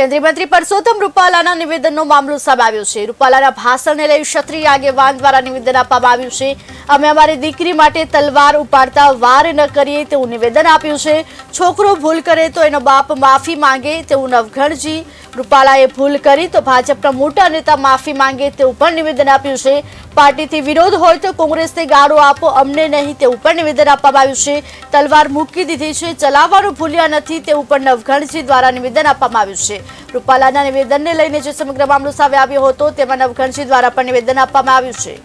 કેન્દ્રીય મંત્રી પરસોત્તમ રૂપાલાના નિવેદનનો મામલો સામે આવ્યો છે. રૂપાલાના ભાષણને લઈ ક્ષત્રિય આગેવાન દ્વારા નિવેદન આપવામાં આવ્યું છે. અમે અમારી દીકરી માટે તલવાર ઉપાડતા વાર ન કરીએ તેવું નિવેદન આપ્યું છે. છોકરો ભૂલ કરે તો એનો બાપ માફી માંગે તેવું નવઘણજી રૂપાલાએ ભૂલ કરી તો ભાજપના મોટા નેતા માફી માંગે તેવું પણ નિવેદન આપ્યું છે. પાર્ટીથી વિરોધ હોય તો કોંગ્રેસને ગાળો આપો, અમને નહીં. તેવું પણ નિવેદન આપવામાં આવ્યું છે. તલવાર મૂકી દીધી છે. ચલાવવાનું ભૂલ્યા નથી. તેવું પણ નવઘણજી દ્વારા નિવેદન આપવામાં આવ્યું છે. રૂપાલાના નિવેદનને લઈને જે સમગ્ર મામલો સામે આવ્યો હતો, તેમાં નવઘણજી દ્વારા પણ નિવેદન આપવામાં આવ્યું છે.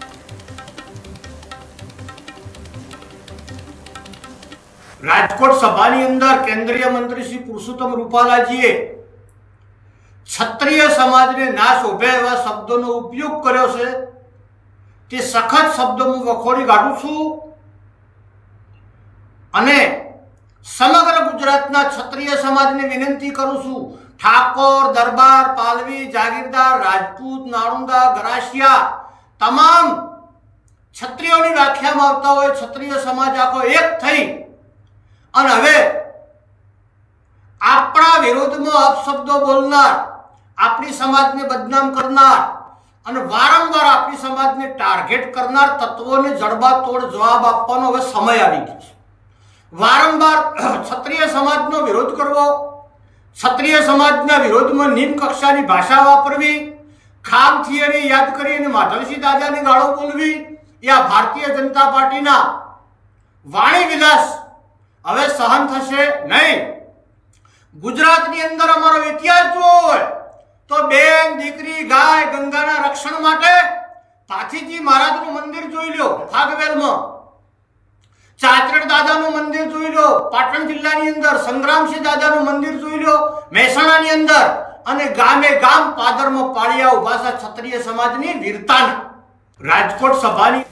રાજકોટ સભાની અંદર કેન્દ્રીય મંત્રી શ્રી પુરુષોત્તમ રૂપાલાજીએ ક્ષત્રિય સમાજને ના શોભે એવા શબ્દોનો ઉપયોગ કર્યો છે. તે સખત શબ્દો હું વખોડી કાઢું છું. અને સમગ્ર ગુજરાતના ક્ષત્રિય સમાજને વિનંતી કરું છું. ઠાકોર, દરબાર, પાલવી, જાગીરદાર, રાજપૂત નાણુંદા ગરાસિયા, તમામ ક્ષત્રિયોની વ્યાખ્યામાં આવતા હોય, ક્ષત્રિય સમાજ આખો એક થઈ. અને હવે આપણા વિરોધમાં અપશબ્દો બોલનાર, આપણી સમાજને બદનામ કરનાર અને વારંવાર આપણી સમાજને ટાર્ગેટ કરનાર તત્વોને જડબાતોડ જવાબ આપવાનો હવે સમય આવી ગયો છે. વારંવાર ક્ષત્રિય સમાજનો વિરોધ કરવો, ક્ષત્રિય સમાજના વિરોધમાં નિમ્ન કક્ષાની ભાષા વાપરવી, ખામ થિયરી યાદ કરી અને માધવસિંહ દાદાની ગાળો બોલવી, એ આ ભારતીય જનતા પાર્ટીના વાણી વિલાસ હવે સહન થશે નહીં. ગુજરાતની અંદર અમારો ઇતિહાસ જોવો હોય તો બેન, દીકરી ગાય ગંગાના રક્ષણ માટે પાથીજી મહારાજનું મંદિર જોઈ લો ફાગવેલમાં ચાચરડ દાદાનું મંદિર જોઈ લો પાટણ જિલ્લાની અંદર, સંગ્રામસિંહ દાદાનું મંદિર જોઈ લો મહેસાણાની અંદર. અને ગામે ગામ પાદરમાં પાળિયા ઊભા છે ક્ષત્રિય સમાજની વીરતાના. રાજકોટ સભાની